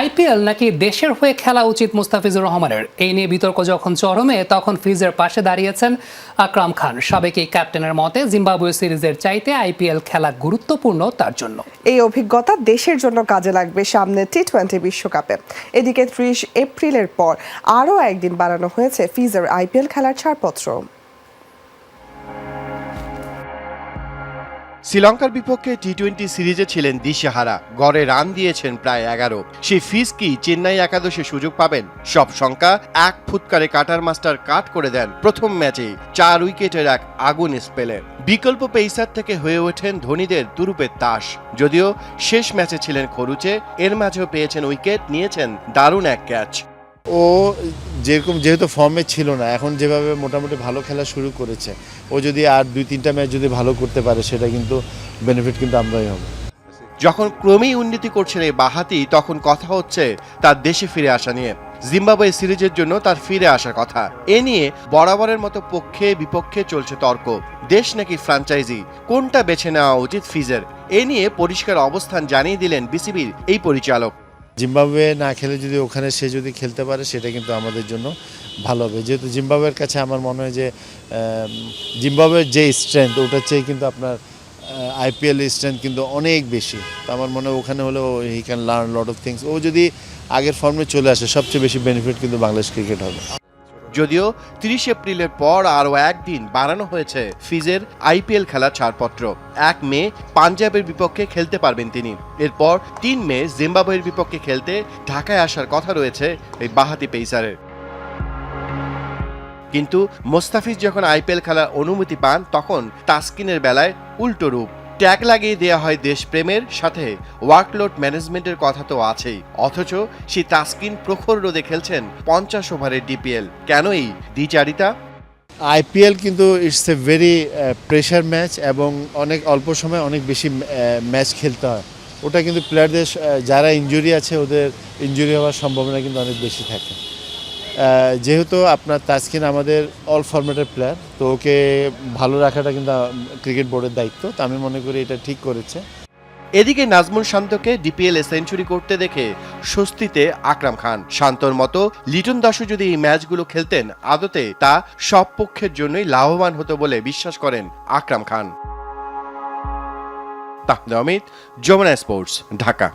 IPL নাকি দেশের হয়ে খেলা উচিত মুস্তাফিজুর রহমানের? এই নিয়ে বিতর্ক যখন চরমে, তখন ফিজের পাশে দাঁড়িয়েছেন আকরাম খান। সাবেক এই ক্যাপ্টেনের মতে জিম্বাবুয়ে সিরিজের চাইতে আইপিএল খেলা গুরুত্বপূর্ণ তার জন্য? এই অভিজ্ঞতা দেশের জন্য কাজে লাগবে সামনে টি টোয়েন্টি বিশ্বকাপে। এদিকে ত্রিশ এপ্রিলের পর আরও একদিন বাড়ানো হয়েছে ফিজার আইপিএল খেলার ছাড়পত্র। শ্রীলঙ্কার বিপক্ষে টি টোয়েন্টি সিরিজে ছিলেন দিশেহারা। গড়ে রান দিয়েছেন প্রায় এগারো। সেই ফিস কি চেন্নাই একাদশে সুযোগ পাবেন? সব শঙ্কা এক ফুৎকারে কাটার মাস্টার কাট করে দেন প্রথম ম্যাচে। চার উইকেটের এক আগুন স্পেলে। বিকল্প পেসার থেকে হয়ে ওঠেন ধোনিদের তুরুপের তাস। যদিও শেষ ম্যাচে ছিলেন খরুচে, এর মাঝেও পেয়েছেন উইকেট, নিয়েছেন দারুণ এক ক্যাচ। ও যেরকম যেহেতু ফর্মে ছিল না, এখন যেভাবে মোটামুটি ভালো খেলা শুরু করেছে, ও যদি আর দুই, তিনটা ম্যাচ যদি ভালো করতে পারে, সেটা কিন্তু বেনিফিট কিন্তু আমরাই হবে। যখন ক্রমেই উন্নতি করছেন এই বাহাতি, তখন কথা হচ্ছে তার দেশে ফিরে আসা নিয়ে। জিম্বাবুয়ে সিরিজের জন্য তার ফিরে আসার কথা। এ নিয়ে বরাবরের মতো পক্ষে বিপক্ষে চলছে তর্ক। দেশ নাকি ফ্র্যাঞ্চাইজি কোনটা বেছে নেওয়া উচিত ফিজের? এ নিয়ে পরিষ্কার অবস্থান জানিয়ে দিলেন বিসিবির এই পরিচালক। জিম্বাবুয়ে না খেলে যদি ওখানে সে যদি খেলতে পারে, সেটা কিন্তু আমাদের জন্য ভালো হবে। যেহেতু জিম্বাবুয়ের কাছে আমার মনে হয় যে জিম্বাবুয়ের যে স্ট্রেংথ ওটার চেয়ে কিন্তু আপনার আইপিএল স্ট্রেংথ কিন্তু অনেক বেশি। তো আমার মনে হয় ওখানে হলেও he can learn lot of things ও যদি আগের ফর্মে চলে আসে, সবচেয়ে বেশি বেনিফিট কিন্তু বাংলাদেশ ক্রিকেট হবে। যদিও তিরিশ এপ্রিলের পর আরও একদিন বাড়ানো হয়েছে ফিজের আইপিএল খেলার ছাড়পত্র। এক মে পাঞ্জাবের বিপক্ষে খেলতে পারবেন তিনি। এরপর তিন মে জিম্বাবুয়ের বিপক্ষে খেলতে ঢাকায় আসার কথা রয়েছে এই বাহাতি পেসারের। কিন্তু মোস্তাফিজ যখন আইপিএল খেলার অনুমতি পান, তখন তাসকিনের বেলায় উল্টো রূপ। ট্যাগ লাগিয়ে দেওয়া হয় দেশপ্রেমের সাথে। ওয়ার্কলোড ম্যানেজমেন্টের কথা তো আছেই। অথচ সেই তাসকিন প্রখর রোদে খেলছেন পঞ্চাশ ওভারের ডিপিএল। কেন এই? দ্বিচারিতা? আইপিএল কিন্তু it's a very pressure match এবং অনেক অল্প সময় অনেক বেশি ম্যাচ খেলতে হয়। ওটা কিন্তু প্লেয়ারদের যারা ইনজুরি আছে ওদের ইনজুরি হওয়ার সম্ভাবনা কিন্তু অনেক বেশি থাকে। যেহেতু আপনার তাসকিন আমাদের অল ফরম্যাটের প্লেয়ার তো ওকে ভালো রাখাটা কিন্তু ক্রিকেট বোর্ডের দায়িত্ব, তো আমি মনে করি এটা ঠিক করেছে। এদিকে নাজমুল শান্তকে ডিপিএল সেঞ্চুরি করতে দেখে স্বস্তিতে আকরাম খান। শান্তর মতো লিটন দাসও যদি এই ম্যাচগুলো খেলতেন, আদতে তা সব পক্ষের জন্যই লাভবান হতো বলে বিশ্বাস করেন আকরাম খান। তাহলে অমিত, যমুনা স্পোর্টস ঢাকা।